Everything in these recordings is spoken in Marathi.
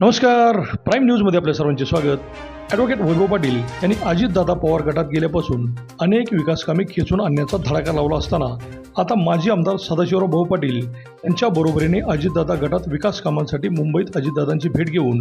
नमस्कार. प्राईम न्यूजमध्ये आपल्या सर्वांचे स्वागत. ॲडव्होकेट वैभव पाटील यांनी अजितदादा पवार गटात गेल्यापासून अनेक विकासकामे खेचून आणण्याचा धडाका लावला असताना आता माजी आमदार सदाशिवराव भाऊ पाटील यांच्या बरोबरीने अजितदादा गटात विकास कामांसाठी मुंबईत अजितदादांची भेट घेऊन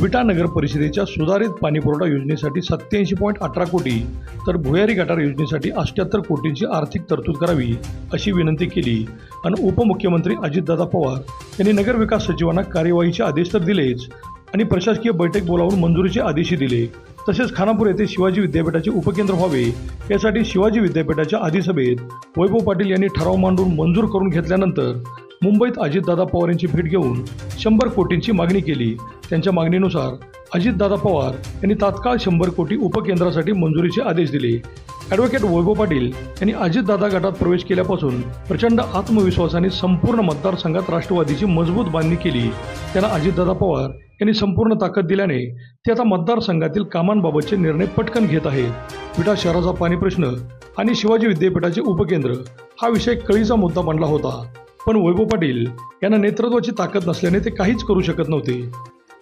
विटा नगर परिषदेच्या सुधारित पाणीपुरवठा योजनेसाठी सत्याऐंशी पॉईंट अठरा कोटी तर भुयारी गटार योजनेसाठी अष्ट्याहत्तर कोटींची आर्थिक तरतूद करावी अशी विनंती केली. आणि उपमुख्यमंत्री अजितदादा पवार यांनी नगर विकास सचिवांना कार्यवाहीचे आदेश तर दिलेच आणि प्रशासकीय बैठक बोलावून मंजुरीचे आदेशही दिले. तसेच खानापूर येथे शिवाजी विद्यापीठाचे उपकेंद्र व्हावे यासाठी शिवाजी विद्यापीठाच्या अधिसभेत वैभव पाटील यांनी ठराव मांडून मंजूर करून घेतल्यानंतर मुंबईत अजितदादा पवार यांची भेट घेऊन शंभर कोटींची मागणी केली. त्यांच्या मागणीनुसार अजितदादा पवार यांनी तात्काळ शंभर कोटी उपकेंद्रासाठी मंजुरीचे आदेश दिले. ॲडव्होकेट वैभव पाटील यांनी अजितदादा गटात प्रवेश केल्यापासून प्रचंड आत्मविश्वासाने संपूर्ण मतदारसंघात राष्ट्रवादीची मजबूत बांधणी केली. त्यांना अजितदादा पवार यांनी संपूर्ण ताकद दिल्याने ते आता मतदारसंघातील कामांबाबतचे निर्णय पटकन घेत आहेत. विटा शहराचा पाणी प्रश्न आणि शिवाजी विद्यापीठाचे उपकेंद्र हा विषय कळीचा मुद्दा बनला होता. पण वैभव पाटील यांना नेतृत्वाची ताकद नसल्याने ते काहीच करू शकत नव्हते.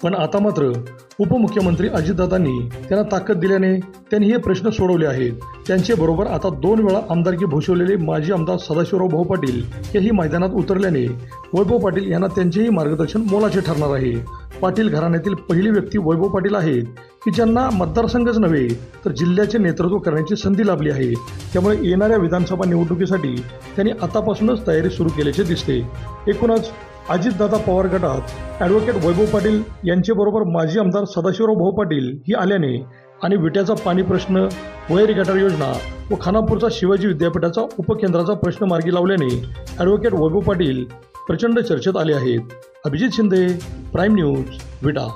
पण आता मात्र उपमुख्यमंत्री अजितदादांनी त्यांना ताकद दिल्याने त्यांनी हे प्रश्न सोडवले आहेत. त्यांचे बरोबर आता दोन वेळा आमदारकी भूषवलेले माजी आमदार सदाशिवराव भाऊ पाटील हेही मैदानात उतरल्याने वैभव पाटील यांना त्यांचेही मार्गदर्शन मोलाचे ठरणार आहे. पाटील घराण्यातील पहिली व्यक्ती वैभव पाटील आहेत. की ज्यांना मतदारसंघच नव्हे तर जिल्ह्याचे नेतृत्व करण्याची संधी लाभली आहे. त्यामुळे येणाऱ्या विधानसभा निवडणुकीसाठी त्यांनी आतापासूनच तयारी सुरू केल्याचे दिसते. एकूणच अजितदादा पवार गटात ॲडव्होकेट वैभव पाटील यांच्याबरोबर माजी आमदार सदाशिवराव भाऊ पाटील ही आल्याने आणि विट्याचा पाणी प्रश्न वैरी गटार योजना व खानापूरचा शिवाजी विद्यापीठाचा उपकेंद्राचा प्रश्न मार्गी लावल्याने ॲडव्होकेट वैभव पाटील प्रचंड चर्चेत आले आहेत. Abhijit Shinde prime news Vita